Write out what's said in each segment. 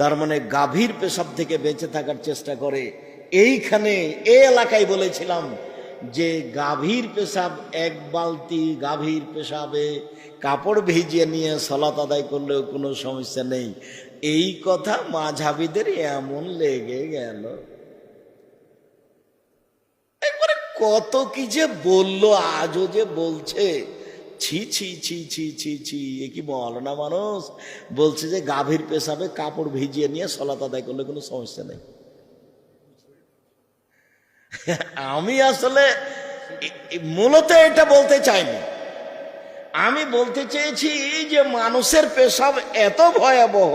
তার মানে গাভীর পেশাব থেকে বেঁচে থাকার চেষ্টা করে। এইখানে এ এলাকায় বলেছিলাম যে গাভীর পেশাব, এক বালতি গাভীর পেশাবে কাপড় ভিজিয়ে নিয়ে সলাত আদায় করলেও কোনো সমস্যা নেই। এই কথা মাঝাবিদের এমন লেগে গেল। একবারে কত কি যে বলল, আজও যে বলছে। ছি ছি ছি ছি ছি ছি, এ কি বল না মানুষ? বলছে যে গাভীর পেশাবে কাপড় ভিজিয়ে নিয়ে সলাত আদায় করলে কোনো সমস্যা নেই। আমি আসলে মূলত এটা বলতে চাইনি। আমি বলতে চেয়েছি যে মানুষের পেশাব এত ভয়াবহ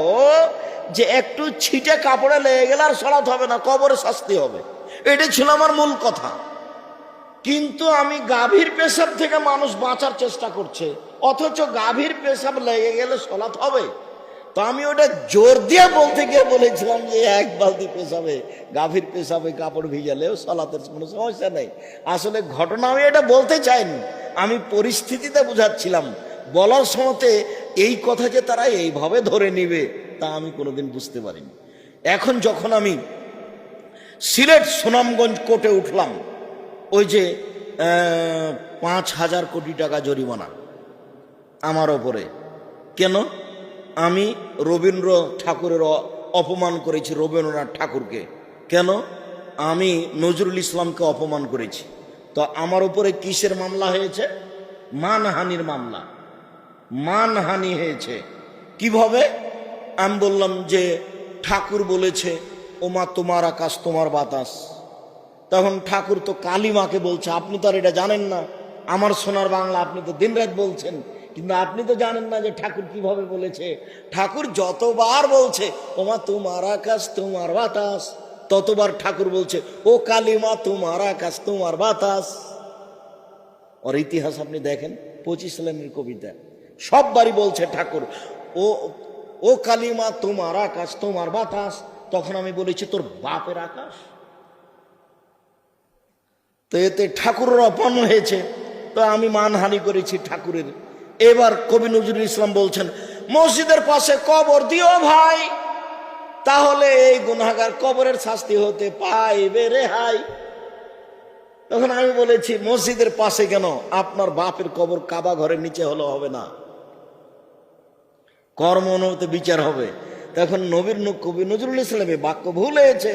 যে একটু ছিটে কাপড়ে লেগে গেলে আর সরাতে হবে না, কবরে শাস্তি হবে। এটা ছিল আমার মূল কথা। কিন্তু আমি গাভীর পেশাব থেকে মানুষ বাঁচার চেষ্টা করছে। অথচ গাভীর পেশাব লেগে গেলে সলাৎ হবে। তো আমি ওটা জোর দিয়ে বলতে গিয়ে বলেছিলাম যে, এক বালতি পেশাবে, গাভীর পেশাবে কাপড় ভিজালেও সলাতের কোনো সমস্যা নেই। আসলে ঘটনা আমি এটা বলতে চাইনি, আমি পরিস্থিতিতে বুঝাচ্ছিলাম। বলার সময়তে এই কথা যে তারা এইভাবে ধরে নিবে, তা আমি কোনোদিন বুঝতে পারিনি। এখন যখন আমি সিলেট সুনামগঞ্জ কোর্টে উঠলাম ওই যে পাঁচ হাজার কোটি টাকা জরিমানা আমার ওপরে। কেন? আমি রবীন্দ্র ঠাকুরের অপমান করেছি রবীন্দ্রনাথ ঠাকুরকে। কেন? আমি নজরুল ইসলামকে অপমান করেছি। তো আমার উপরে কিসের মামলা হয়েছে? মানহানির মামলা। মানহানি হয়েছে। কীভাবে? আমি বললাম যে, ঠাকুর বলেছে, ওমা, তোমার আকাশ, তোমার বাতাস। তখন ঠাকুর তো কালিমাকে বলছে, আপনি তো আর এটা জানেন না। আমার সোনার বাংলা আপনি তো দিনরাত বলছেন। কিন্তু আপনি তো জানেন না যে ঠাকুর কীভাবে বলেছে। ঠাকুর যতবার বলছে, ওমা তোমার আকাশ, তোমার বাতাস। ততবার ঠাকুর বলছে, ও কালিমা, তোমার আকাশ, তোমার বাতাস। ওর ইতিহাস আপনি দেখেন, পঁচিশ লাইনের কবিতা। সববারই বলছে ঠাকুর, ও ও কালিমা, তোমার আকাশ, তোমার বাতাস। তখন আমি বলেছি, তোর বাপের আকাশ? তো এতে ঠাকুরের অপমান হয়েছে। তো আমি মানহানি করেছি ঠাকুরের। এবার কবি নজরুল ইসলাম বলছেন, মসজিদের পাশে কবর দিও ভাই, তাহলে এই গুনাগার কবরের শাস্তি হতে পাইবে রেহাই তখন আমি বলেছি, মসজিদের পাশে কেন? আপনার বাপের কবর কাবা ঘরের নিচে হলো হবে না। কর্ম অনুমতি বিচার হবে। তখন নবীর কবি নজরুল ইসলামে বাক্য ভুল হয়েছে।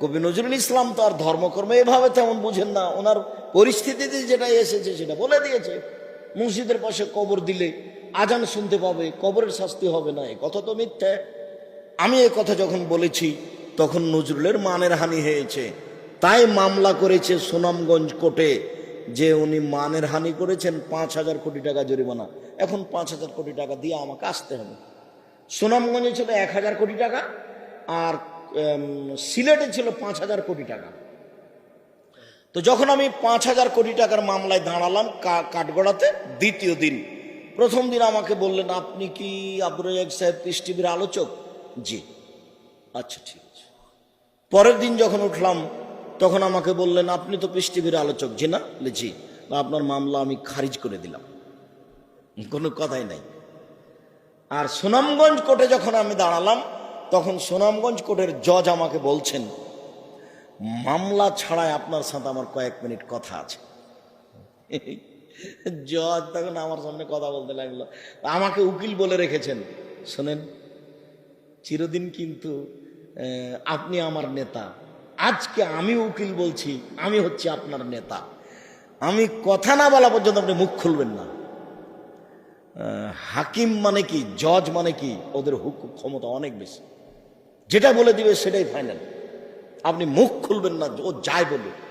কবি নজরুল ইসলাম তো আর ধর্মকর্ম এভাবে তেমন বুঝেন না। ওনার পরিস্থিতিতে যেটা এসেছে সেটা বলে দিয়েছে। মসজিদের পাশে কবর দিলে আজান শুনতে পাবে, কবরের শাস্তি হবে না। এ কথা তো মিথ্যে। আমি এ কথা যখন বলেছি, তখন নজরুলের মানের হানি হয়েছে। তাই মামলা করেছে সুনামগঞ্জ কোর্টে, যে উনি মানের হানি করেছেন পাঁচ হাজার কোটি টাকা জরিমানা। এখন পাঁচ হাজার কোটি টাকা দিয়ে আমাকে আসতে হবে। সুনামগঞ্জে ছিল এক হাজার কোটি টাকা, আর সিলেটে ছিল পাঁচ হাজার কোটি টাকা। তো যখন আমি পাঁচ হাজার কোটি টাকার মামলায় দাঁড়ালাম কাঠগড়াতে, দ্বিতীয় দিন, প্রথম দিন আমাকে বললেন, আপনি কি আব্দুল রাজাক সাহেব পিস টিভির আলোচক? জি। আচ্ছা ঠিক আছে। পরের দিন যখন উঠলাম, তখন আমাকে বললেন, আপনি তো পিস টিভির আলোচক। জি না? জি। আপনার মামলা আমি খারিজ করে দিলাম। কোনো কথাই নাই। আর সুনামগঞ্জ কোর্টে যখন আমি দাঁড়ালাম তখন সুনামগঞ্জ কোর্টের জজ আমাকে বলছেন, মামলা ছাড়ায় আপনার সাথে আমার কয়েক মিনিট কথা আছে। জজ তখন আমার সামনে কথা বলতে লাগল। আমাকে উকিল বলে রেখেছেন, শোনেন, চিরদিন কিন্তু আপনি আমার নেতা। আজকে আমি উকিল বলছি, আমি হচ্ছে আপনার নেতা। আমি কথা না বলা পর্যন্ত আপনি মুখ খুলবেন না। হাকিম মানে কি, জজ মানে কি, ওদের হুক ক্ষমতা অনেক বেশি। যেটা বলে দিবে সেটাই ফাইনাল আপনি মুখ খুলবেন না, ও যায় বলে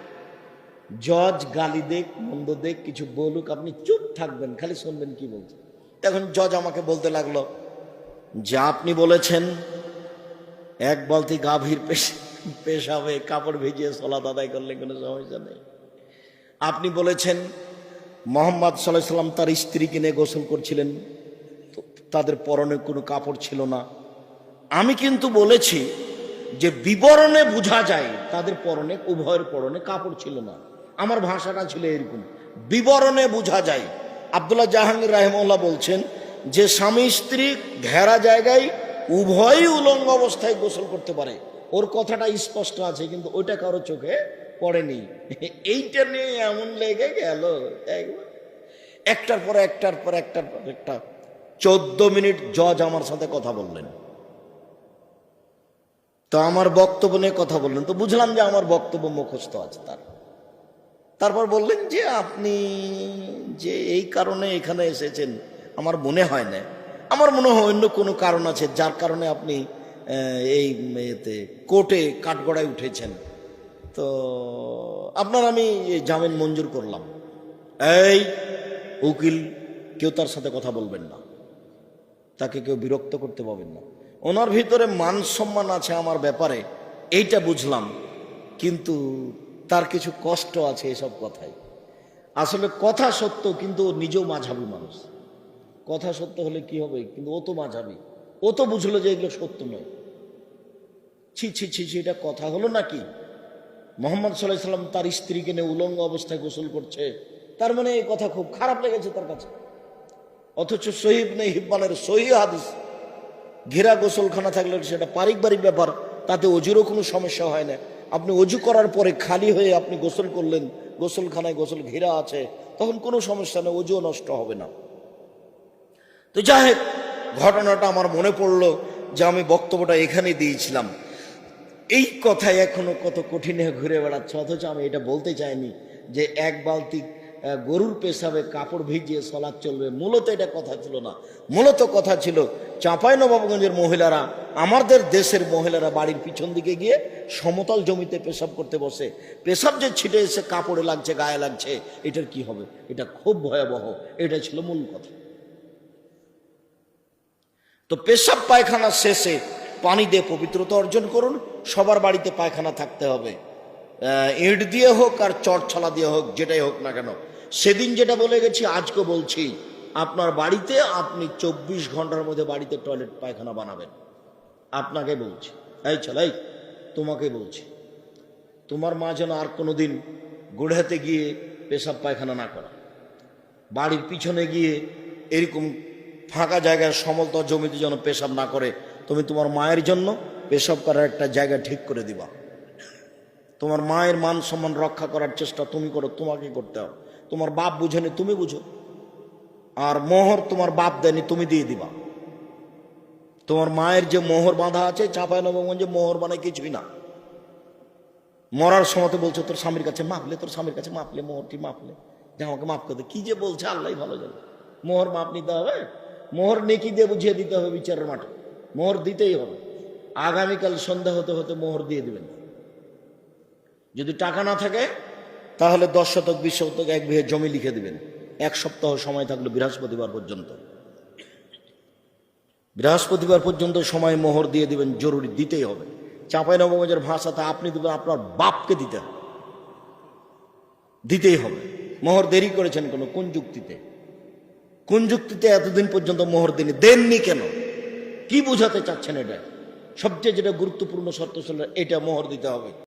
জজ গালি দেখ মন্দ দেখ কিছু বলুক, আপনি চুপ থাকবেন, খালি শুনবেন কি বলছে। তখন জজ আমাকে বলতে লাগল, যা আপনি বলেছেন, এক বালতি গাভীর পেশ- পেশাবে কাপড় ভিজিয়ে সলা আদায় করলে কোনো সমস্যা নেই। আপনি বলেছেন, মোহাম্মদ সাল্লাহ সাল্লাম তার স্ত্রীকে নিয়ে গোসল করছিলেন তাদের পরনে কোনো কাপড় ছিল না। আমি কিন্তু বলেছি যে বিবরণে বোঝা যায় তাদের পরনে, উভয়ের পরনে কাপড় ছিল না। আমার ভাষাটা ছিল এরকম। বিবরণে বোঝা যায়। আবদুল্লাহ জাহাঙ্গীর রাহেমউল্লাহ বলছেন যে স্বামী স্ত্রী ঘেরা জায়গায় উভয়ই উলঙ্গ অবস্থায় গোসল করতে পারে। ওর কথাটা স্পষ্ট আছে, কিন্তু ওইটা কারও চোখে পড়েনি। এইটা নিয়ে এমন লেগে গেল। একটার পর একটার পর একটার পর একটা। চোদ্দ মিনিট জজ আমার সাথে কথা বললেন। তো আমার বক্তব্য নিয়ে কথা বললেন। তো বুঝলাম যে আমার বক্তব্য মুখস্থ আছে তার। তারপর বললেন যে আপনি যে এই কারণে এখানে এসেছেন, আমার মনে হয় না আমার মনে হয় অন্য কোনো কারণ আছে, যার কারণে আপনি এই এতে কোর্টে কাঠগড়ায় উঠেছেন। তো আপনার আমি জামিন মঞ্জুর করলাম। এই উকিল, কেউ তার সাথে কথা বলবেন না। তাকে কেউ বিরক্ত করতে পারবেন না। ওনার ভিতরে মান সম্মান আছে আমার ব্যাপারে, এইটা বুঝলাম। কিন্তু তার কিছু কষ্ট আছে এসব কথায়। আসলে কথা সত্য, কিন্তু ও নিজেও মাঝাবি মানুষ। কথা সত্য হলে কি হবে? কিন্তু ও তো মাঝাবি। ও তো বুঝলো যে এগুলো সত্য নয়। ছি ছি ছি ছি, এটা কথা হলো নাকি? মোহাম্মদ সাল্লাহ সাল্লাম তার স্ত্রীকে নিয়ে উলঙ্গ অবস্থায় গোসল করছে। তার মানে এই কথা খুব খারাপ লেগেছে তার কাছে। অথচ সহিব নেই হিব্বানের সহি হাদিস। ঘেরা গোসলখানা থাকলে সেটা পারিবারিক ব্যাপার, তাতে অজুরও কোনো সমস্যা হয় না। আপনি অজু করার পরে খালি হয়ে আপনি গোসল করলেন, গোসলখানায় গোসল ঘেরা আছে, তখন কোনো সমস্যা নেই, অজুও নষ্ট হবে না। তো যাই ঘটনাটা আমার মনে পড়ল যে আমি বক্তব্যটা এখানে দিয়েছিলাম। এই কথায় এখনও কত কঠিন ঘুরে বেড়াচ্ছে, অথচ আমি এটা বলতে চাইনি যে এক বালতি গরুর পেশাবে কাপড় ভিজিয়ে সলাদ চলবে। মূলত এটা কথা ছিল না। মূলত কথা ছিল, চাঁপাই নবাবগঞ্জের মহিলারা, আমাদের দেশের মহিলারা বাড়ির পিছন দিকে গিয়ে সমতল জমিতে পেশাব করতে বসে। পেশাব যে ছিটে এসে কাপড়ে লাগছে, গায়ে লাগছে, এটার কি হবে? এটা খুব ভয়াবহ। এটা ছিল মূল কথা। তো পেশাব পায়খানা শেষে পানি দিয়ে পবিত্রতা অর্জন করুন, সবার বাড়িতে পায়খানা থাকতে হবে। ইট দিয়ে হোক আর চটছলা দিয়ে হোক, যেটাই হোক না কেন সেদিন যেটা বলে গেছি, আজকে বলছি, আপনার বাড়িতে আপনি চব্বিশ ঘণ্টার মধ্যে বাড়িতে টয়লেট পায়খানা বানাবেন। আপনাকে বলছি। এই চল এই, তোমাকে বলছি, তোমার মা যেন আর কোনোদিন গোড়াতে গিয়ে পেশাব পায়খানা না করা। বাড়ির পিছনে গিয়ে এরকম ফাঁকা জায়গায় সমতল জমিতে যেন পেশাব না করে, তুমি তোমার মায়ের জন্য পেশাব করার একটা জায়গা ঠিক করে দিবা। তোমার মায়ের মান সম্মান রক্ষা করার চেষ্টা তুমি করো, তোমাকে করতে হবে। তোমার বাপ বুঝেনি তুমি বুঝো। আর মোহর তোমার বাপ দেয়নি, তুমি দিয়ে দিবা। তোমার মায়ের যে মোহর বাঁধা আছে, চাঁপাই নবগঞ্জে মোহর বানায় কিছুই না। মরার সময় বলছো, তোর স্বামীর কাছে মাপলে তোর স্বামীর কাছে মাপলে মোহরটি মাপলে আমাকে মাফ করে কি যে বলছে, আল্লাহ ভালো জানে। মোহর মাপ নিতে হবে, মোহর নেকি দিয়ে বুঝিয়ে দিতে হবে বিচারের মাঠে। মোহর দিতেই হবে। আগামীকাল সন্ধ্যা হতে হতে মোহর দিয়ে দিবেন। যদি টাকা না থাকে তাহলে দশ শতক, বিশ শতক, এক বিঘে জমি লিখে দিবেন। এক সপ্তাহ সময় থাকল বৃহস্পতিবার পর্যন্ত। বৃহস্পতিবার পর্যন্ত সময় মোহর দিয়ে দিবেন, জরুরি, দিতেই হবে। চাঁপাই নবগঞ্জের ভাষাতে আপনি দেবেন, আপনার বাপকে দিতে হবে। দিতেই হবে। মোহর দেরি করেছেন কেন? কোন যুক্তিতে? কোন যুক্তিতে এতদিন পর্যন্ত মোহর দেননি? দেননি কেন? কি বোঝাতে চাচ্ছেন এটা? সবচেয়ে যেটা গুরুত্বপূর্ণ শর্ত ছিল, এটা মোহর দিতে হবে।